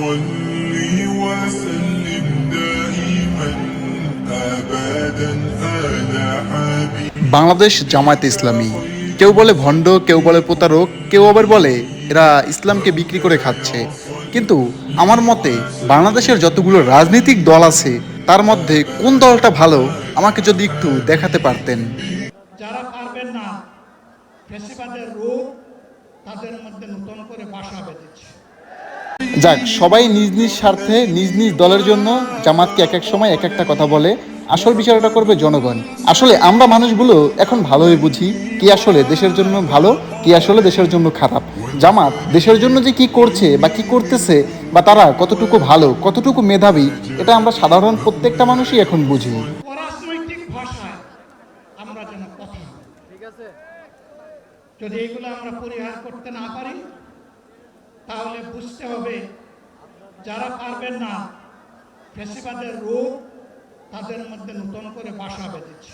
صل وسلم دائما ابدا على حبيبك বাংলাদেশ জামায়াত ইসলামী কেউ বলে ভণ্ড কেউ বলে প্রতারক কেউ আবার বলে এরা ইসলামকে বিক্রি করে খাচ্ছে কিন্তু আমার মতে বাংলাদেশের যতগুলো রাজনৈতিক দল আছে তার মধ্যে কোন দলটা ভালো আমাকে যদি একটু দেখাতে পারতেন যারা পারবেন না ফেসিবাদের রূপ তাদের মধ্যে নতুন করে বাসা বেঁধেছে যাক, সবাই নিজ নিজ স্বার্থে, নিজ নিজ দলের জন্য জামাতকে এক এক সময় এক একটা কথা বলে। আসল বিচারটা করবে জনগণ। আসলে আমরা মানুষগুলো এখন ভালোই বুঝি কি আসলে দেশের জন্য ভালো, কি আসলে দেশের জন্য খারাপ। জামাত দেশের জন্য যে কি করছে বা কি করতেছে বা তারা কতটুকু ভালো, কতটুকু মেধাবী, এটা আমরা সাধারণ প্রত্যেকটা মানুষই এখন বুঝি। যদি এগুলো আমরা পরিহার করতে না পারি তাহলে বুঝতে হবে যারা পারবেন না ফেসিবাদের রূপ তাদের মধ্যে নতুন করে বাসা বেঁধেছে।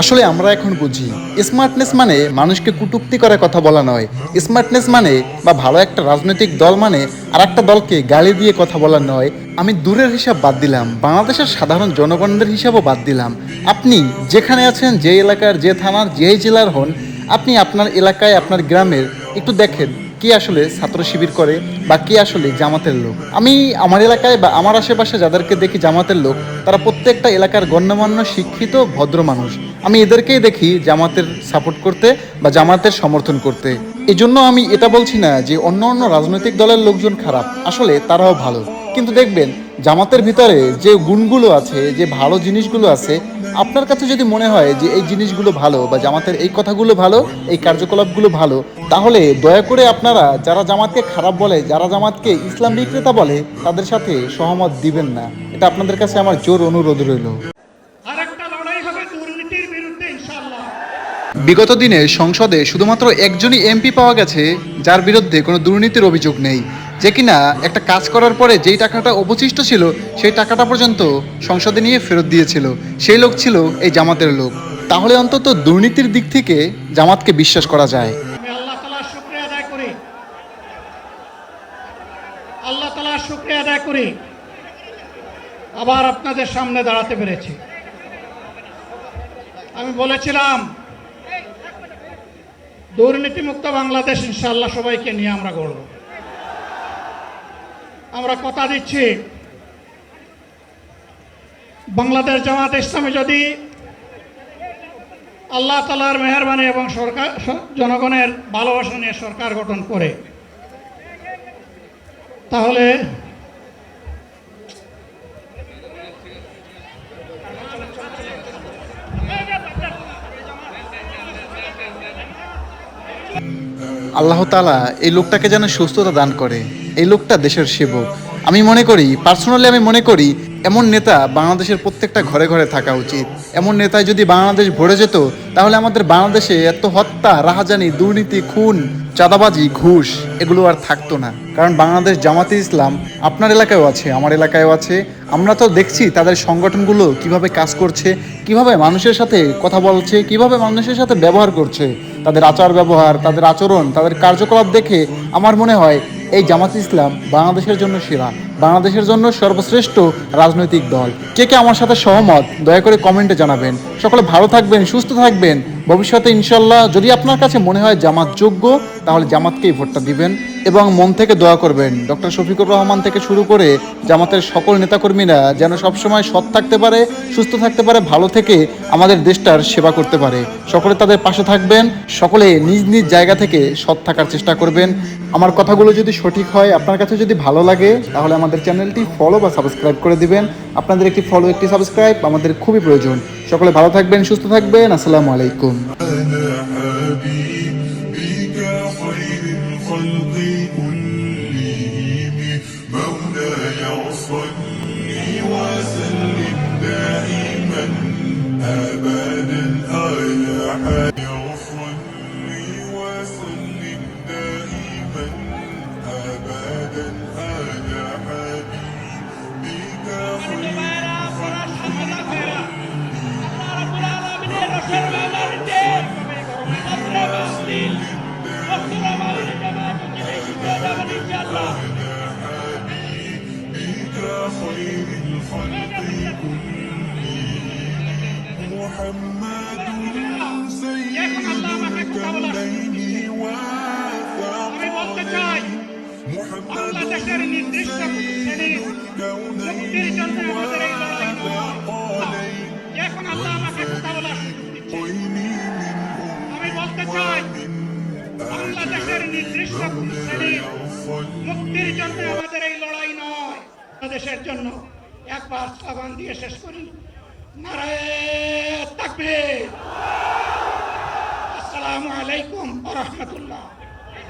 আসলে আমরা এখন বুঝি স্মার্টনেস মানে মানুষকে কুটুক্তি করে কথা বলা নয়। স্মার্টনেস মানে বা ভালো একটা রাজনৈতিক দল মানে আর একটা দলকে গালি দিয়ে কথা বলা নয়। আমি দূরের হিসাব বাদ দিলাম, বাংলাদেশের সাধারণ জনগণদের হিসাবও বাদ দিলাম। আপনি যেখানে আছেন, যে এলাকার, যে থানার যে জেলার হন, আপনি আপনার এলাকায়, আপনার গ্রামের, একটু দেখেন। কে আসলে ছাত্র শিবির করে বা কে আসলে জামাতের লোক? আমি আমার এলাকায় বা আমার আশেপাশে যাদেরকে দেখি জামাতের লোক, তারা প্রত্যেকটা এলাকার গণ্যমান্য শিক্ষিত, ভদ্র মানুষ। আমি এদেরকেই দেখি জামাতের সাপোর্ট করতে বা জামাতের সমর্থন করতে। এই জন্য আমি এটা বলছি না যে অন্য অন্য রাজনৈতিক দলের লোকজন খারাপ। আসলে তারাও ভালো। কিন্তু দেখবেন জামাতের ভিতরে যে গুণগুলো আছে যে ভালো জিনিসগুলো আছে আপনার কাছে যদি মনে হয় যে এই জিনিসগুলো ভালো বা জামাতের এই কথাগুলো ভালো এই কার্যকলাপগুলো ভালো তাহলে দয়া করে আপনারা যারা জামাতকে খারাপ বলে যারা জামাতকে ইসলাম বিক্রেতা বলে তাদের সাথে সহমত দিবেন না। এটা আপনাদের কাছে আমার জোর অনুরোধ রইল। বিগত দিনে সংসদে শুধুমাত্র একজনই এমপি পাওয়া গেছে যার বিরুদ্ধে কোনো দুর্নীতির অভিযোগ নেই। যে কিনা একটা কাজ করার পরে যেই টাকাটা অবশিষ্ট ছিল, সেই টাকাটা পর্যন্ত সংসদে নিয়ে ফেরত দিয়েছিল। সেই লোক ছিল এই জামাতের লোক। তাহলে অন্তত দুর্নীতির দিক থেকে জামাতকে বিশ্বাস করা যায়। আল্লাহ তালার শুক্রিয়া আদায় করি। আবার আপনাদের সামনে দাঁড়াতে পেরেছি। আমি বলেছিলাম, দুর্নীতিমুক্ত বাংলাদেশ ইনশাল্লাহ সবাইকে নিয়ে আমরা গড়ব। আমরা কথা দিচ্ছি। বাংলাদেশ জামাত ইসলামী যদি আল্লাহ তালার মেহরবানি এবং সরকার, জনগণের ভালোবাসা নিয়ে সরকার গঠন করে, তাহলে আল্লাহ তালা এই লোকটাকে যেন সুস্থতা দান করে। এই লোকটা দেশের সেবক। আমি মনে করি পার্সোনালি আমি মনে করি, এমন নেতা বাংলাদেশের প্রত্যেকটা ঘরে ঘরে থাকা উচিত। এমন নেতায় যদি বাংলাদেশ ভরে যেত, তাহলে আমাদের বাংলাদেশে এত হত্যা, রাহাজানি, দুর্নীতি, খুন, চাঁদাবাজি, ঘুষ, এগুলো আর থাকতো না। কারণ বাংলাদেশ জামাতে ইসলাম আপনার এলাকায়ও আছে, আমার এলাকায়ও আছে। আমরা তো দেখছি তাদের সংগঠনগুলো কীভাবে কাজ করছে, কীভাবে মানুষের সাথে কথা বলছে, কীভাবে মানুষের সাথে ব্যবহার করছে। তাদের আচার ব্যবহার তাদের আচরণ, তাদের কার্যকলাপ দেখে আমার মনে হয় এই জামাত ইসলাম বাংলাদেশের জন্য সেরা। বাংলাদেশের জন্য সর্বশ্রেষ্ঠ রাজনৈতিক দল। কে কে আমার সাথে সহমত, দয়া করে কমেন্টে জানাবেন। সকলে ভালো থাকবেন, সুস্থ থাকবেন। ভবিষ্যতে ইনশাল্লাহ যদি আপনার কাছে মনে হয় জামাত যোগ্য, তাহলে জামাতকেই ভোটটা দিবেন এবং মন থেকে দোয়া করবেন। ডক্টর শফিকুর রহমান থেকে শুরু করে জামাতের সকল নেতাকর্মীরা যেন সবসময় সৎ থাকতে পারে, সুস্থ থাকতে পারে, ভালো থেকে আমাদের দেশটার সেবা করতে পারে। সকলে তাদের পাশে থাকবেন, সকলে নিজ নিজ জায়গা থেকে সৎ থাকার চেষ্টা করবেন। আমার কথাগুলো যদি সঠিক হয়, আপনার কাছে যদি ভালো লাগে, তাহলে আমাদের চ্যানেলটি ফলো বা সাবস্ক্রাইব করে দিবেন। আপনাদের একটি ফলো একটি সাবস্ক্রাইব আমাদের খুবই প্রয়োজন। সকলে ভালো থাকবেন, সুস্থ থাকবেন, আসসালামু আলাইকুম। الخلق كلهم محمد سيد الكونين আমি বলতে চাই والثقلين محمد বাংলাদেশের নির্দিষ্ট শ্রেণীর মুক্তির জন্য আমাদের এই লড়াই নয় والثقلين এখন আল্লাহ আমাকে কথা বলার সুযোগ দিচ্ছে। আমি বলতে চাই বাংলাদেশের নির্দিষ্ট শ্রেণীর মুক্তির জন্য আমাদের এই লড়াই নয় বাংলাদেশের জন্য একবার স্লোগান দিয়ে শেষ করি। নারায় তাকবীর। আসসালামু আলাইকুম রাহমাতুল্লাহ।